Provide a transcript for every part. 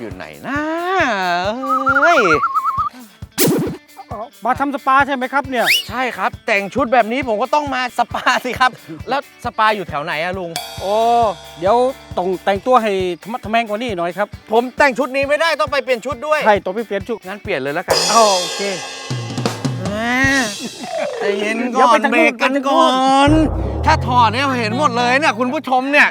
อยู่ไหนนะเฮ้ยมาทำสปาใช่ไหมครับเนี่ย ใช่ครับ แต่งชุดแบบนี้ผมก็ต้องมาสปาสิครับ แล้วสปาอยู่แถวไหนอะลุง โอ้เดี๋ยวต้องแต่งตัวให้ธรรมะทแมงกว่านี้หน่อยครับ ผมแต่งชุดนี้ไม่ได้ต้องไปเปลี่ยนชุดด้วย ใช่ต้องไปเปลี่ยนชุดงั้นเปลี่ยนเลยแล้วกันอ้าวโอเคใจเย็นเดี๋ก่ยวอไปนทางเบรกกันนู้นก่อน ถ้าถอดเนี่ยเห็นหมดเลยเนี่ยคุณผู้ชมเนี่ย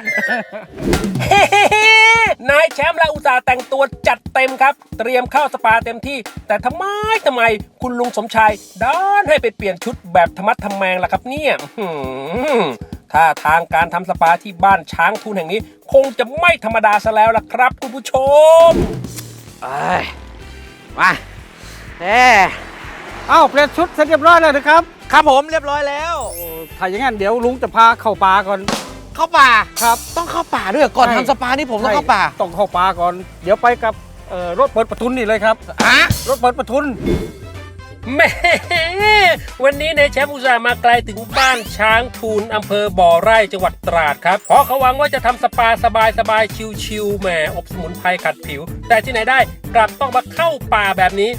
นายแชมป์และอุตสาห์แต่งตัวจัดเต็มครับ เตรียมเข้าสปาเต็มที่ แต่ทำไมทำไมคุณลุงสมชายด้านให้ไปเปลี่ยนชุดแบบธรรมัดทำแมงล่ะครับเนี่ยอื้อหือถ้าทางการทำสปาที่บ้านช้างทุนแห่งนี้ คงจะไม่ธรรมดาซะแล้วล่ะครับ คุณผู้ชม เอ้ยมาเอ้อ้าวเปลี่ยนชุดเสร็จเรียบร้อยแล้วนะครับ ครับผมเรียบร้อยแล้วโอ้ถ้าอย่างนั้นเดี๋ยวลุงจะพาเข้าป่าก่อน เข้าป่าครับ ต้องเข้าป่าด้วยเหรอก่อนใช่ ทำสปานี่ผมต้องเข้าป่าใช่ต้องเข้าป่าก่อน เดี๋ยวไปกับเอ่อรถเปิดประทุนนี่เลยครับ ฮะรถเปิดประทุน แม่วันนี้นายแชมป์อุตส่าห์มาไกลถึงบ้านช้างทูลอำเภอบ่อไร่จังหวัดตราดครับเพราะเขาหวังว่าจะทำสปาสบายสบายๆชิวๆแหมอบสมุนไพรขัดผิว แต่ที่ไหนได้กลับต้องมาเข้าป่าแบบนี้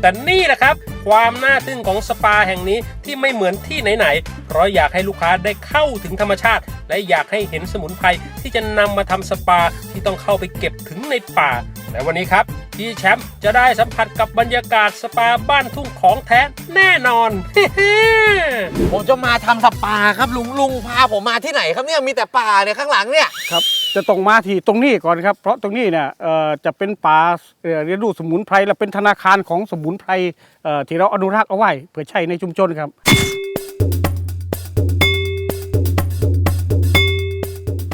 แต่นี่แหละครับ ความน่าทึ่งของสปาแห่งนี้ที่ไม่เหมือนที่ไหนๆเพราะอยากให้ลูกค้าได้เข้าถึงธรรมชาติ และอยากให้เห็นสมุนไพรที่จะนำมาทำสปาที่ต้องเข้าไปเก็บถึงในป่า แต่วันนี้ครับพี่แชมป์จะได้สัมผัสกับบรรยากาศสปาบ้านทุ่งของแท้แน่นอน ผมจะมาทำสปาครับลุงลุงพาผมมาที่ไหนครับเนี่ยมีแต่ป่าเนี่ยข้างหลังเนี่ย ครับ จะต้องมาที่ตรงนี้ก่อนครับ เพราะตรงนี้เนี่ยเอ่อจะเป็นป่าเอ่อเรียนรู้สมุนไพรและเป็นธนาคารของสมุนไพรเอ่อที่เราอนุรักษ์เอาไว้เพื่อใช้ในชุมชนครับ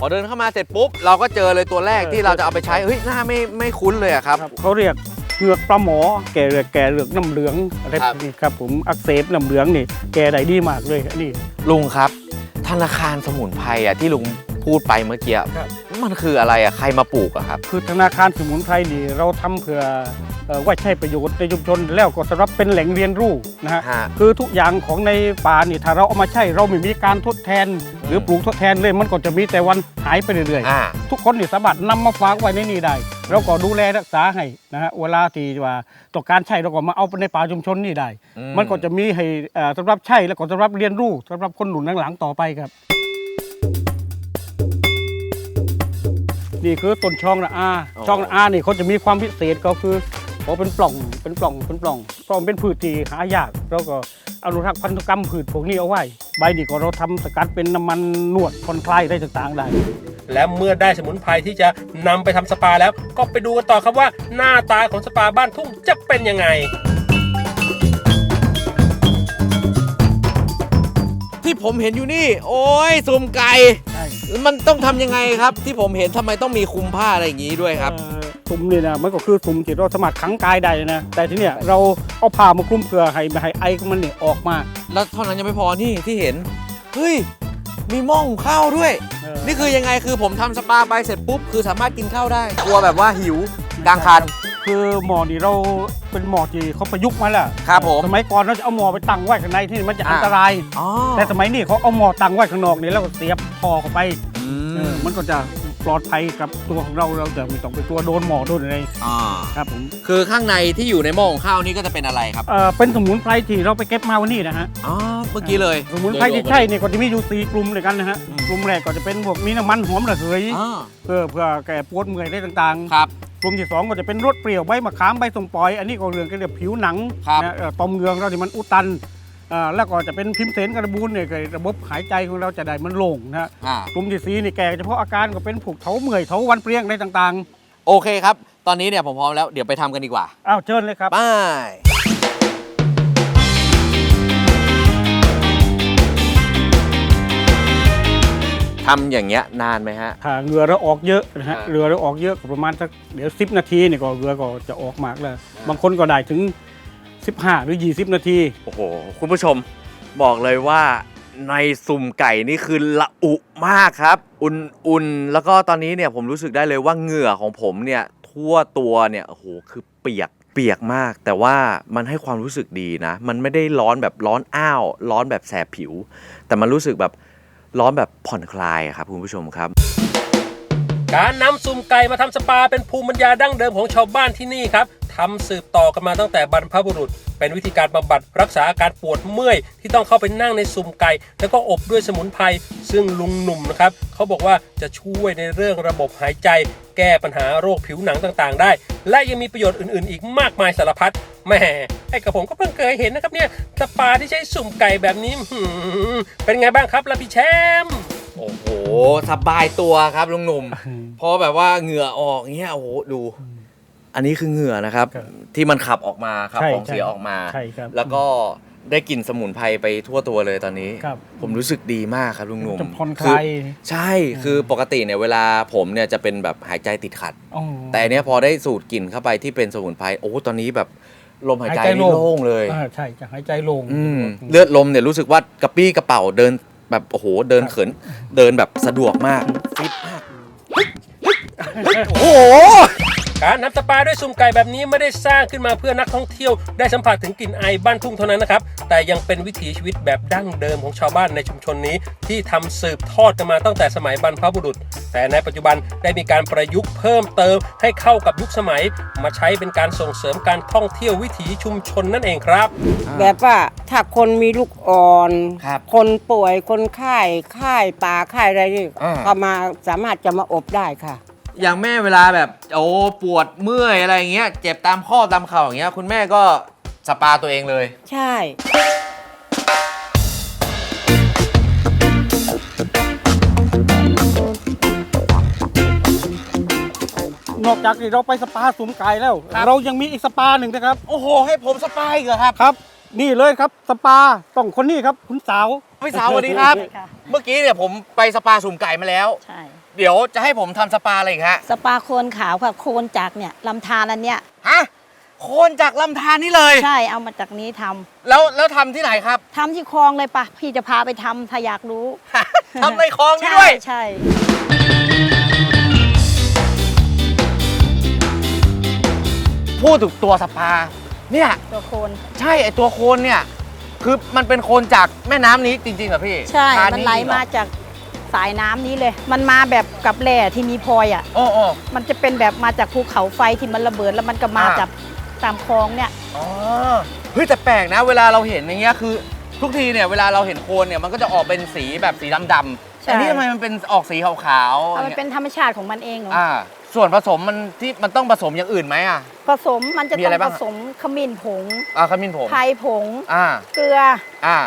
อเดินเข้ามาเสร็จปุ๊บ เราก็เจอเลยตัวแรกเออที่เราจะเอาไปใช้ เฮ้ย หน้าไม่ไม่คุ้นเลยอะครับครับเขาเรียกเหงือกปลาหมอ แก่เหลือกแก่เหลือกน้ำเหลืองอะไรครับพวกนี้ครับผมอักเสบน้ำเหลืองนี่แก่ได้ดีมากเลยอันนี้ลุงครับ ธนาคารสมุนไพรอะที่ลุงพูดไปเมื่อกี้ ครับ มันคืออะไรอะใครมาปลูกอะครับ คือธนาคารสมุนไพรนี่เราทำเพื่อเอ่อ ไว้ใช้ประโยชน์ในชุมชนแล้วก็สำหรับเป็นแหล่งเรียนรู้นะฮะฮะ คือทุกอย่างของในป่านี่ถ้าเราเอามาใช้เราไม่มีการทดแทน หรือปลูกทดแทนเลยมันก็จะมีแต่วันหายไปเรื่อยๆอ่าทุกคนนี่สามารถนำมาฝากไว้ในนี่ได้เราก็ดูแลรักษาให้นะฮะเวลาที่ว่าต้องการใช้เราก็มาเอาไปในป่าชุมชนนี่ได้ อืม มันก็จะมีให้เอ่อสำหรับใช้แล้วก็สำหรับเรียนรู้สำหรับคนหนุนหลังๆต่อไปครับ นี่คือต้นช่องนะอาอ๋อช่องนะอานี่เขาจะมีความพิเศษก็คือ เขาเป็นปล่องเป็นปล่องเป็นปล่องปล่องเป็นพืชที่หายากแล้วก็อนุรักษ์พันธุกรรมพืชพวกนี้เอาไว้ ใบนี่ก็เราทำสกัดเป็นน้ำมันนวดผ่อนคลายได้ต่างๆได้และเมื่อได้สมุนไพรที่จะนำไปทำสปาแล้ว ก็ไปดูกันต่อครับว่าหน้าตาของสปาบ้านทุ่งจะเป็นยังไงที่ผมเห็นอยู่นี่ โอ้ยสุ่มไก่ใช่มันต้องทำยังไงครับ ที่ผมเห็นทำไมต้องมีคลุมผ้าอะไรอย่างงี้ด้วยครับ เอ่อสุ่มนี่นะมันก็คือสุ่มที่เราสามารถขังกายได้เลยนะ แต่ทีเนี้ยเราเอาผ้ามาคลุมเพื่อให้ไม่ให้ไอของมันเนี่ยออกมา แล้วเท่านั้นยังไม่พอนี่ที่เห็นเฮ้ยมีหม้อหุงข้าวด้วย เออ นี่คือยังไงคือผมทำสปาไปเสร็จปุ๊บคือสามารถกินข้าวได้กลัวแบบว่าหิวกลางคัน คือหมอนี่เราเป็นหมอที่เขาประยุกต์มาแล้วครับผม สมัยก่อนเราจะเอาหมอไปตั้งไว้ข้างในที่มันจะอันตราย อ๋อแต่สมัยนี้เขาเอาหมอตั้งไว้ข้างนอกนี่แล้วก็เสียบท่อเข้าไปอืเออมมันก็จะ ปลอดภัยกับตัวของเราเราจะไม่ต้องไปตัวโดนหมอโดนอะไรอ่าครับผมคือข้างในที่อยู่ในหม้อหุงข้าวนี่ก็จะเป็นอะไรครับเออเป็นสมุนไพรที่เราไปเก็บมาวันนี้นะฮะอ๋อเมื่อกี้เลยสมุนไพรที่ใช่เนี่ยก็จะมีอยู่สี่กลุ่มเลยกันนะฮะอืมกลุ่มแรกก็จะเป็นพวกมีน้ำมันหอมระเหยอ่าเพื่อเพื่อแก้ปวดเมื่อยได้ต่างครับ ๆกลุ่มที่สองก็จะเป็นรสเปรี้ยวใบมะขามใบส้มปล่อย อันนี้ก็เรื่องเกี่ยวกับผิวหนังครับ นะเอ่อต่อมเหงืองเราที่มันอุดตันอ่า แล้วก็จะเป็นพิมพ์เสนกระบูนเนี่ยก็ระบบหายใจของเราจะได้มันโล่งนะฮะอ่า กลุ่มที่สี่นี่แก่เฉพาะอาการก็เป็นผูกเถาเมื่อยเถาวันเปรี้ยงอะไรต่างโอเคครับ ตอนนี้เนี่ยผมพร้อมแล้ว เดี๋ยวไปทำกันดีกว่าๆอ้าวเชิญเลยครับไปทำอย่างเงี้ยนานไหมฮะ ถ้าเหงื่อเราออกเยอะนะฮะอ่า เหงื่อเราออกเยอะก็ประมาณสักเดี๋ยวสินาทีเนี่ยก็เหงื่อก็จะออกมากแล้ว บางคนก็ได้ถึง 15 หรือ 20 นาที โอ้โห คุณผู้ชมบอกเลยว่าในสุ่มไก่นี่คือละอุมากครับ อุ่นๆ แล้วก็ตอนนี้เนี่ยผมรู้สึกได้เลยว่าเหงื่อของผมเนี่ยทั่วตัวเนี่ยโอ้โหคือเปียกเปียกมาก แต่ว่ามันให้ความรู้สึกดีนะ มันไม่ได้ร้อนแบบร้อนอ้าว ร้อนแบบแสบผิว แต่มันรู้สึกแบบร้อนแบบผ่อนคลายอะครับคุณผู้ชมครับ การนำซุ่มไก่มาทำสปาเป็นภูมิปัญญาดั้งเดิมของชาวบ้านที่นี่ครับ ทำสืบต่อกันมาตั้งแต่บรรพบุรุษ เป็นวิธีการบำบัดรักษาอาการปวดเมื่อย ที่ต้องเข้าไปนั่งในซุ่มไก่ แล้วก็อบด้วยสมุนไพรซึ่งลุงหนุ่มนะครับเขาบอกว่าจะช่วยในเรื่องระบบหายใจ แก้ปัญหาโรคผิวหนังต่างๆ ได้ และยังมีประโยชน์อื่นๆ อีกมากมายสารพัดแหม่ไอ้กระผมก็เพิ่งเคยเห็นนะครับเนี่ยสปาที่ใช้สุ่มไก่แบบนี้หืมเป็นไงบ้างครับล่ะพี่แชมป์โอ้โหสบายตัวครับลุงหนุ่มพอแบบว่าเหงื่อออกเงี้ยโอ้โหดู อันนี้คือเหงื่อนะครับ ครับที่มันขับออกมาขับใช่ของเสียใช่ออกมา ใช่ครับแล้วก็ได้กลิ่นสมุนไพรไปทั่วตัวเลยตอนนี้ ครับผมรู้สึกดีมากครับลุงหนุ่มจะผ่อนคคือลายใช่คือปกติเนี่ยเวลาผมเนี่ยจะเป็นแบบหายใจติดขัด อ๋อ แต่อันเนี้ยพอได้สูดกลิ่นเข้าไปที่เป็นสมุนไพรโอ้ตอนนี้แบบลมหายใจหายใจนี่โล่ง โล่งเลย อ่าใช่จะหายใจโล่งอืมเลือดลมเนี่ยรู้สึกว่ากระปี้กระเป๋าเดินแบบโอ้โหเดินเขินเดินแบบสะดวกมากฟิตมากโอ้โห การนำสปาด้วยซุ่มไก่แบบนี้ไม่ได้สร้างขึ้นมาเพื่อนักท่องเที่ยว ได้สัมผัสถึงกลิ่นไอบ้านทุ่งเท่านั้นนะครับ แต่ยังเป็นวิถีชีวิตแบบดั้งเดิมของชาวบ้านในชุมชนนี้ ที่ทำสืบทอดกันมาตั้งแต่สมัยบรรพบุรุษ แต่ในปัจจุบันได้มีการประยุกต์เพิ่มเติมให้เข้ากับยุคสมัย มาใช้เป็นการส่งเสริมการท่องเที่ยววิถีชุมชนนั่นเองครับ แบบว่าถ้าคนมีลูกอ่อน ครับคนป่วยคนไข้ไข้ตาไข้อะไรนี่อ่า ก็มาสามารถจะมาอบได้ค่ะ อย่างแม่เวลาแบบโอ้ปวดเมื่อยอะไรอย่างเงี้ยเจ็บตามข้อตามเข่าอย่างเงี้ยคุณแม่ก็สปาตัวเองเลย ใช่ นอกจากที่เราไปสปาสุมไก่แล้ว ครับ เรายังมีอีกสปาหนึ่งนะครับ โอ้โห ให้ผมสปาอีกเหรอครับครับ นี่เลยครับสปาต้องคนนี้ครับคุณสาว พี่สาวสวัสดีครับ ค่ะ เมื่อกี้เนี่ยผมไปสปาสุ่มไก่มาแล้ว ใช่ เดี๋ยวจะให้ผมทำสปาอะไรอีกฮะ สปาโคนขาวค่ะโคนจากเนี่ยลำธารอันเนี้ยฮะ โคนจากลำธารนี่เลย ใช่เอามาจากนี้ทำแล้วแล้วทำที่ไหนครับ ทำที่คลองเลยปะพี่จะพาไปทำถ้าอยากรู้ทำในคลองนี่ใช่ด้วยใช่พูดถึงตัวสปา เนี่ย ตัวโคน ใช่ไอตัวโคนเนี่ย คือมันเป็นโคนจากแม่น้ำนี้จริงๆเหรอพี่ใช่ทมันไหลจริงเรอมาจาก สายน้ำนี้เลย มันมาแบบกับแร่ที่มีพลอยอะโอ้โอ้มันจะเป็นแบบมาจากภูเขาไฟที่มันระเบิดแล้วมันก็มาอ่าจากตามคลองเนี่ยอ๋อเฮ้ยแต่แปลกนะ เวลาเราเห็นอย่างเงี้ยคือ ทุกทีเนี่ยเวลาเราเห็นโคนเนี่ยมันก็จะออกเป็นสีแบบสีดำๆใช่แต่นี่ทำไมมันเป็นออกสีขาวๆเอามันเป็นธรรมชาติของมันเองเหรออ่าส่วนผสมมันที่มันต้องผสมอย่างอื่นไหมอะผสมมันจะมีต้อะอไรงบ้าผงสมขมิ้นผงอ่าขมิ้นผมไทยผงอ่าเกลืออ่า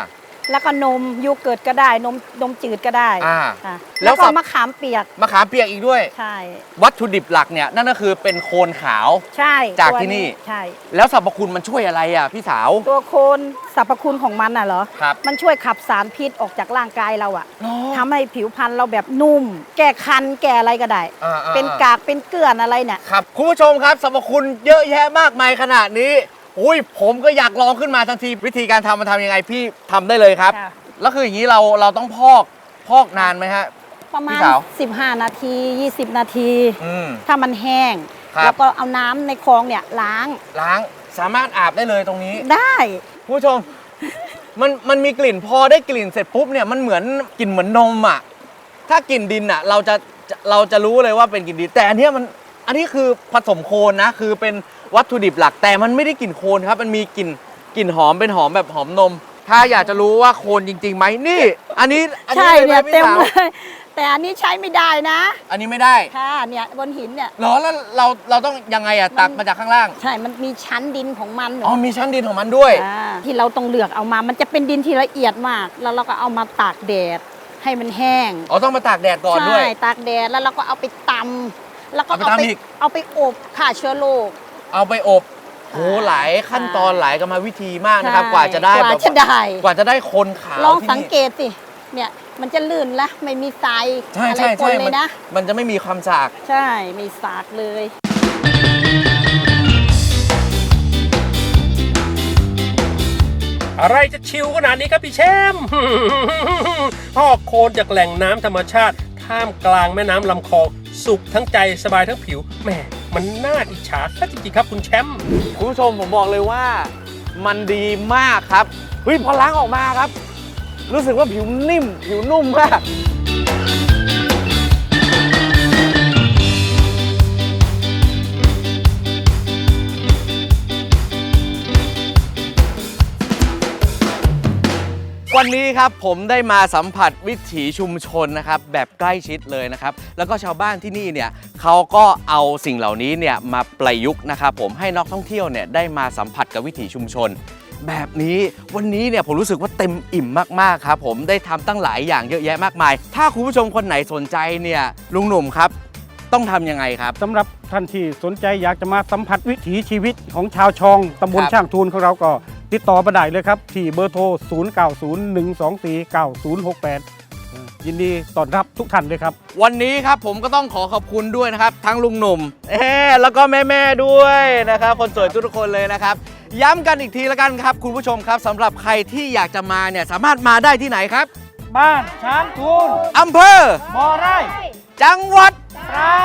แล้วก็นมยูเกิร์ตก็ได้นมนมจืดก็ได้อ่า ค่ะแล้แล้ววสัก็บมะขามเปียกมะขามเปียกอีกด้วย ใช่วัตถุดิบหลักเนี่ยนั่นก็คือเป็นโคนขาว ใช่จากตัวที่นี่ ใช่ แล้วสรรพคุณมันช่วยอะไรอะพี่สาว ตัวโคนสรรพคุณของมันน่ะเหรอ ครับมันช่วยขับสารพิษออกจากร่างกายเราอะอ๋อทำให้ผิวพรรณเราแบบนุ่ม แก้คันแก้อะไรก็ได้ อ่าๆๆเป็นกากเป็นเกลือนอะไรเนี่ย ครับคุณผู้ชมครับสรรพคุณเยอะแยะมากมายขนาดนี้ อุ้ยผมก็อยากลองขึ้นมาทันทีวิธีการทำมันทำยังไงพี่ทำได้เลยครับ ค่ะ แล้วคืออย่างนี้เราเราต้องพอกพอกนานไหมฮะ ประมาพี่ณ สาว 15 นาที 20 นาที อืม ถ้ามันแห้ง ครับ แล้วก็เอาน้ำในคลองเนี่ยล้างล้างสามารถอาบได้เลยตรงนี้ ได้ คุณผู้ชม มันมันมีกลิ่นพอได้กลิ่นเสร็จปุ๊บเนี่ยมันเหมือนกลิ่นเหมือนนมอะถ้ากลิ่นดินอะเราจะจะเราจะรู้เลยว่าเป็นกลิ่นดินแต่อันเนี้ยมันอันนี้คือผสมโคลนนะ คือเป็น วัตถุดิบหลัก แต่มันไม่ได้กลิ่นโคลนครับ มันมีกลิ่นกลิ่นหอมเป็นหอมแบบหอมนม ถ้าอยากจะรู้ว่าโคลนจริงๆไหมนี่ อันนี้อันนี้ใช่ลไหเนี่ยพี่เต็มสาวเลยแต่อันนี้ใช้ไม่ได้นะ อันนี้ไม่ได้ค่ะเนี่ยบนหินเนี่ย เหรอแล้วเราเราต้องยังไงอะตักมาจากข้างล่างใช่มันมีชั้นดินของมันอ๋อมีชั้นดินของมันด้วย อ่าที่เราต้องเลือกเอามา มันจะเป็นดินที่ละเอียดมาก แล้วเราก็เอามาตากแดดให้มันแห้งอ๋อต้องมาตากแดดก่อนด้วย ใช่ตากแดดแล้วเราก็เอาไปตำแล้วก็เอาไปตำอีก เอาไปอบฆ่าเชื้อโรค เอาไปอบโหหลายขั้นตอนหลายกรรมวิธีมากนะครับ กว่าจะได้กว่าแบบจะได้กว่าจะได้คนขาวลองที่สังนี่เกตสิเนี่ยมันจะลื่นละไม่มีทรายใช่อะไรใช่ปใช่นเลมันยนะมันจะไม่มีความสาก ใช่ไม่สากเลยอะไรจะชิลขนาดนี้ครับพี่แชมป์พอกโคนจากแหล่งน้ำธรรมชาติท่ามกลางแม่น้ำลำคลอง สุขทั้งใจสบายทั้งผิวแหมมันน่าอิจฉาซะจริงๆครับคุณแชมป์คุณผู้ชมผมบอกเลยว่า มันดีมากครับเฮ้ยพอล้างออกมาครับ รู้สึกว่าผิวนิ่ม ผิวนุ่มมาก วันนี้ครับผมได้มาสัมผัสวิถีชุมชนนะครับแบบใกล้ชิดเลยนะครับ แล้วก็ชาวบ้านที่นี่เนี่ยเขาก็เอาสิ่งเหล่านี้เนี่ยมาประยุกต์นะครับผมให้นักท่องเที่ยวเนี่ยได้มาสัมผัสกับวิถีชุมชน แบบนี้วันนี้เนี่ยผมรู้สึกว่าเต็มอิ่มมากๆครับผมได้ทำตั้งหลายอย่างเยอะแยะมากมาย ถ้าคุณผู้ชมคนไหนสนใจเนี่ยลุงหนุ่มครับต้องทำยังไงครับสำหรับท่านที่สนใจอยากจะมาสัมผัสวิถีชีวิตของชาวชองตำบลครับช่างทูนของเราก็ ติดต่อมาได้เลยครับ ที่เบอร์โทร 0901249068 ยินดีต้อนรับทุกท่านเลยครับ วันนี้ครับผมก็ต้องขอขอบคุณด้วยนะครับ ทั้งลุงหนุ่มเอ๊ะแล้วก็แม่ ๆ ด้วยนะครับ คนสวยทุกๆคนเลยนะครับ ย้ำกันอีกทีแล้วกันครับ คุณผู้ชมครับสำหรับใครที่อยากจะมาเนี่ยสามารถมาได้ที่ไหนครับบ้านช้างทูนอำเภอบ่อไร่จังหวัด ตรา